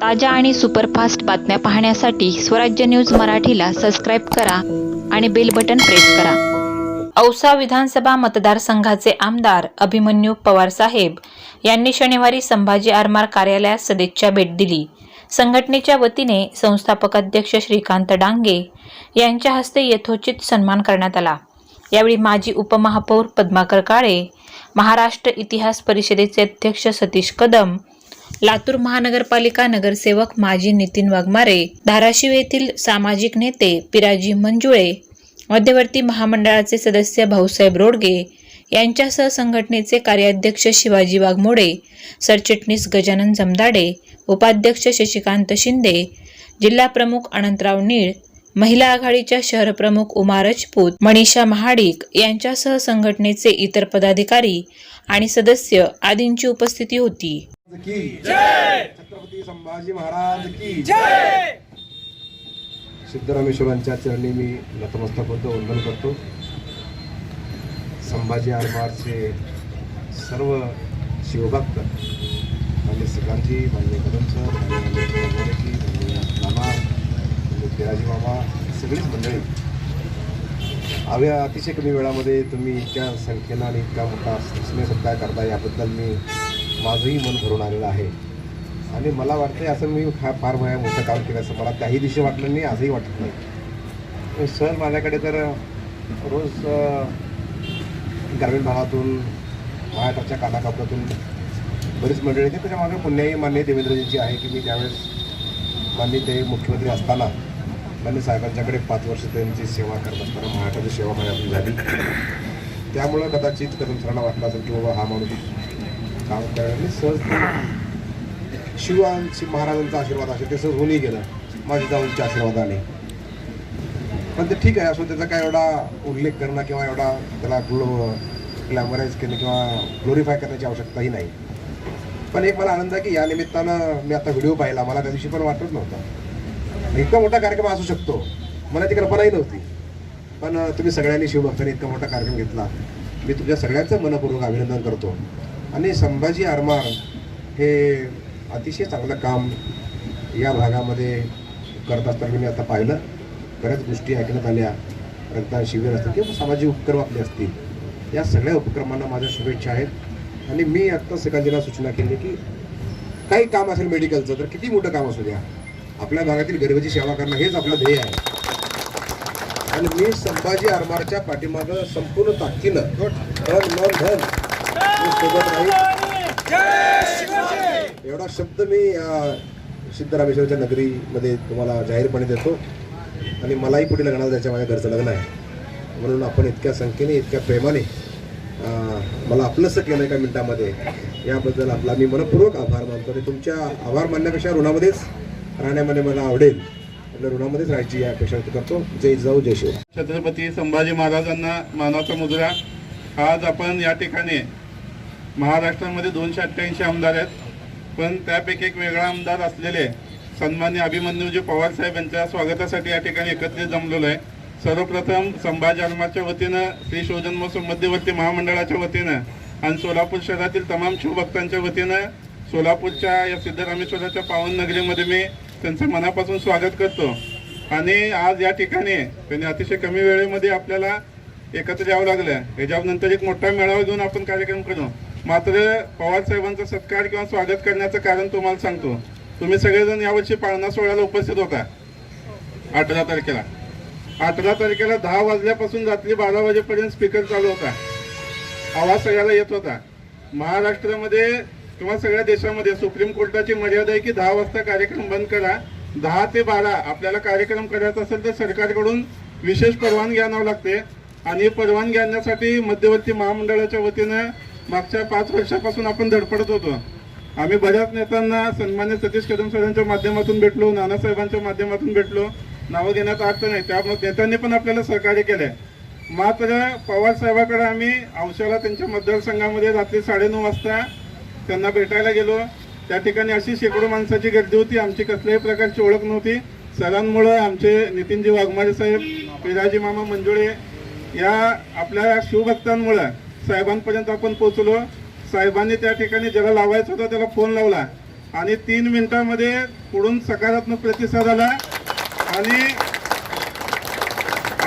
ताज्या आणि सुपरफास्ट बातम्या पाहण्यासाठी स्वराज्य न्यूज मराठीला सबस्क्राईब करा आणि बेल बटन प्रेस करा. औसा विधानसभा मतदारसंघाचे आमदार अभिमन्यू पवारसाहेब यांनी शनिवारी संभाजी आरमार कार्यालयात सदिच्छा भेट दिली. संघटनेच्या वतीने संस्थापक अध्यक्ष श्रीकांत डांगे यांच्या हस्ते यथोचित सन्मान करण्यात आला. यावेळी माजी उपमहापौर पद्माकर काळे महाराष्ट्र इतिहास परिषदेचे अध्यक्ष सतीश कदम लातूर महानगरपालिका नगरसेवक माजी नितीन वाघमारे धाराशिव येथील सामाजिक नेते पिराजी मंजुळे मध्यवर्ती महामंडळाचे सदस्य भाऊसाहेब रोडगे यांच्यासह संघटनेचे कार्याध्यक्ष शिवाजी वाघमोडे सरचिटणीस गजानन जमदाडे उपाध्यक्ष शशिकांत शिंदे जिल्हा प्रमुख अनंतराव नीळ महिला आघाडीच्या शहर प्रमुख उमा राजपूत मनीषा महाडिक यांच्यासह संघटनेचे इतर पदाधिकारी आणि सदस्य आदींची उपस्थिती होती. छत्रपती संभाजी महाराज की? सिद्धरामेश्वरांच्या चरणी मी नतमस्तक होतो वंदन करतो. संभाजी आरमारचे सर्व शिवभक्त म्हणजे सिकांजी म्हणजे कदम सर म्हणजे पिराजी मामा सगळीच मंडळी. अव्या अतिशय कमी वेळामध्ये तुम्ही इतक्या संख्येनं आणि इतका मोठा स्नेह सत्कार करता याबद्दल मी माझंही मन भरून आलेलं आहे. आणि मला वाटते असं मी फार फार माझ्या मोठं काम केलं असं मला त्याही दिवशी वाटलं नाही आजही वाटत नाही. सर माझ्याकडे तर रोज ग्रामीण भागातून महाराष्ट्राच्या कानाकापडातून बरीच मंडळी येते त्याच्यामागे पुण्याही मान्य देवेंद्रजींची आहे की मी त्यावेळेस मान्य ते मुख्यमंत्री असताना मान्य साहेबांच्याकडे पाच वर्ष त्यांची सेवा करत असताना महाराष्ट्राची सेवा माझ्यातून झाली. त्यामुळं कदाचित कदम सरांना वाटलं असेल की बाबा हा माणूस काम करायला सहज शिवांशी महाराजांचा आशीर्वाद असेल ते सहज होऊनही गेलं. माझी जाऊनच्या आशीर्वादाने पण ते ठीक आहे असं त्याचा काय एवढा उल्लेख करणं किंवा एवढा त्याला ग्लो ग्लॅमराईज करणं किंवा ग्लोरीफाय करण्याची आवश्यकताही नाही. पण एक मला आनंद आहे की या निमित्तानं मी आता व्हिडिओ पाहिला. मला त्या दिवशी पण वाटत नव्हता. इतका मोठा कार्यक्रम असू शकतो. मला ती कल्पनाही नव्हती. पण तुम्ही सगळ्यांनी शिवभक्तांनी इतका मोठा कार्यक्रम घेतला. मी तुमच्या सगळ्यांचं मनपूर्वक अभिनंदन करतो. आणि संभाजी आरमार हे अतिशय चांगलं काम या भागामध्ये करत असताना मी आता पाहिलं. बऱ्याच गोष्टी ऐकण्यात आल्या. रक्तदान शिबिर असतील किंवा सामाजिक उपक्रम आपले असतील. या सगळ्या उपक्रमांना माझ्या शुभेच्छा आहेत. आणि मी आत्ता सकाळजीला सूचना केली की काही काम असेल मेडिकलचं तर किती मोठं काम असू द्या. आपल्या भागातील गरिबाची सेवा करणं हेच आपलं ध्येय आहे. आणि मी संभाजी आरमारच्या पाठीमागं संपूर्ण ताकदीनं धन मन धन सोबत राहील एवढा शब्द मी सिद्धरामेश्वरच्या नगरीमध्ये तुम्हाला जाहीरपणे देतो. आणि मलाही पुढे लग्नाला जायचं माझ्या घरचं लग्न आहे. म्हणून आपण इतक्या संख्येने इतक्या प्रेमाने मला आपलंसं केलं एका मिनिटामध्ये. याबद्दल आपला मी मनपूर्वक आभार मानतो. आणि तुमच्या आभार मानण्यापेक्षा ऋणामध्येच राहण्यामध्ये मला आवडेल. आपल्या ऋणामध्येच राहायची या अपेक्षा व्यक्त करतो. जय जाऊ जय शिव. छत्रपती संभाजी महाराजांना मानाचा मुजरा. आज आपण या ठिकाणी महाराष्ट्रामध्ये दोनशे अठ्ठ्याऐंशी आमदार आहेत. पण त्यापैकी एक वेगळा आमदार असलेले सन्मान्य अभिमन्यूजी पवार साहेब यांच्या स्वागतासाठी या ठिकाणी एकत्रित जमलेलो आहे. सर्वप्रथम संभाजी आलमाच्या वतीनं श्री शिवजन्मोत्सव मध्यवर्ती महामंडळाच्या वतीनं आणि सोलापूर शहरातील तमाम शिवभक्तांच्या वतीनं सोलापूरच्या या सिद्धरामेश्वराच्या पावन नगरीमध्ये मी त्यांचं मनापासून स्वागत करतो. आणि आज या ठिकाणी त्यांनी अतिशय कमी वेळेमध्ये आपल्याला एकत्र यावं लागलं ह्याच्यानंतर एक मोठा मेळावा घेऊन आपण कार्यक्रम करू. मात्र पवार साहेबांचा सत्कार किंवा स्वागत करण्याचं कारण तुम्हाला सांगतो. तुम्ही सगळेजण यावर्षी पाळणा सोहळ्याला उपस्थित होता. अठरा तारखेला. अठरा तारखेला दहा वाजल्यापासून रात्री बारा वाजेपर्यंत स्पीकर चालू होता. आवाज सगळ्याला येत होता. महाराष्ट्रामध्ये किंवा सगळ्या देशामध्ये सुप्रीम कोर्टाची मर्यादा आहे की दहा वाजता कार्यक्रम बंद करा. दहा ते बारा आपल्याला कार्यक्रम करायचा असेल तर सरकारकडून विशेष परवानगी आणावं लागते. आणि परवानगी आणण्यासाठी मध्यवर्ती महामंडळाच्या वतीनं मागच्या पाच वर्षापासून आपण धडपडत होतो. आम्ही बऱ्याच नेत्यांना सन्मान्य सतीश कदम सरांच्या माध्यमातून भेटलो नानासाहेबांच्या माध्यमातून भेटलो. नावं घेण्याचा अर्थ नाही. त्यामुळे नेत्यांनी पण आपल्याला सहकार्य केलंय. मात्र पवारसाहेबाकडे आम्ही औषधाला त्यांच्या मतदारसंघामध्ये रात्री साडेनऊ वाजता त्यांना भेटायला गेलो. त्या ठिकाणी अशी शेकडो माणसाची गर्दी होती. आमची कसल्याही प्रकारची ओळख नव्हती. सरांमुळं आमचे नितीनजी वाघमारे साहेब पिराजी मामा मंजुळे या आपल्या शिवभक्तांमुळं साहेबांपर्यंत आपण पोहोचलो. साहेबांनी त्या ठिकाणी ज्याला लावायचं होतं त्याला फोन लावला. आणि तीन मिनिटांमध्ये पुढून सकारात्मक प्रतिसाद आला. आणि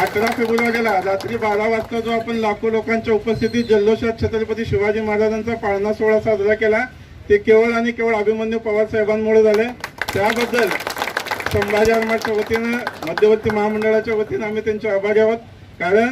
अकरा फेब्रुवारीला रात्री बारा वाजता जो आपण लाखो लोकांच्या उपस्थितीत जल्लोषात छत्रपती शिवाजी महाराजांचा पाळणा सोहळा साजरा केला ते केवळ आणि केवळ अभिमन्यू पवार साहेबांमुळे झाले. त्याबद्दल संभाजी आरमाच्या वतीनं मध्यवर्ती महामंडळाच्या वतीनं आम्ही त्यांचे आभारी आहोत. कारण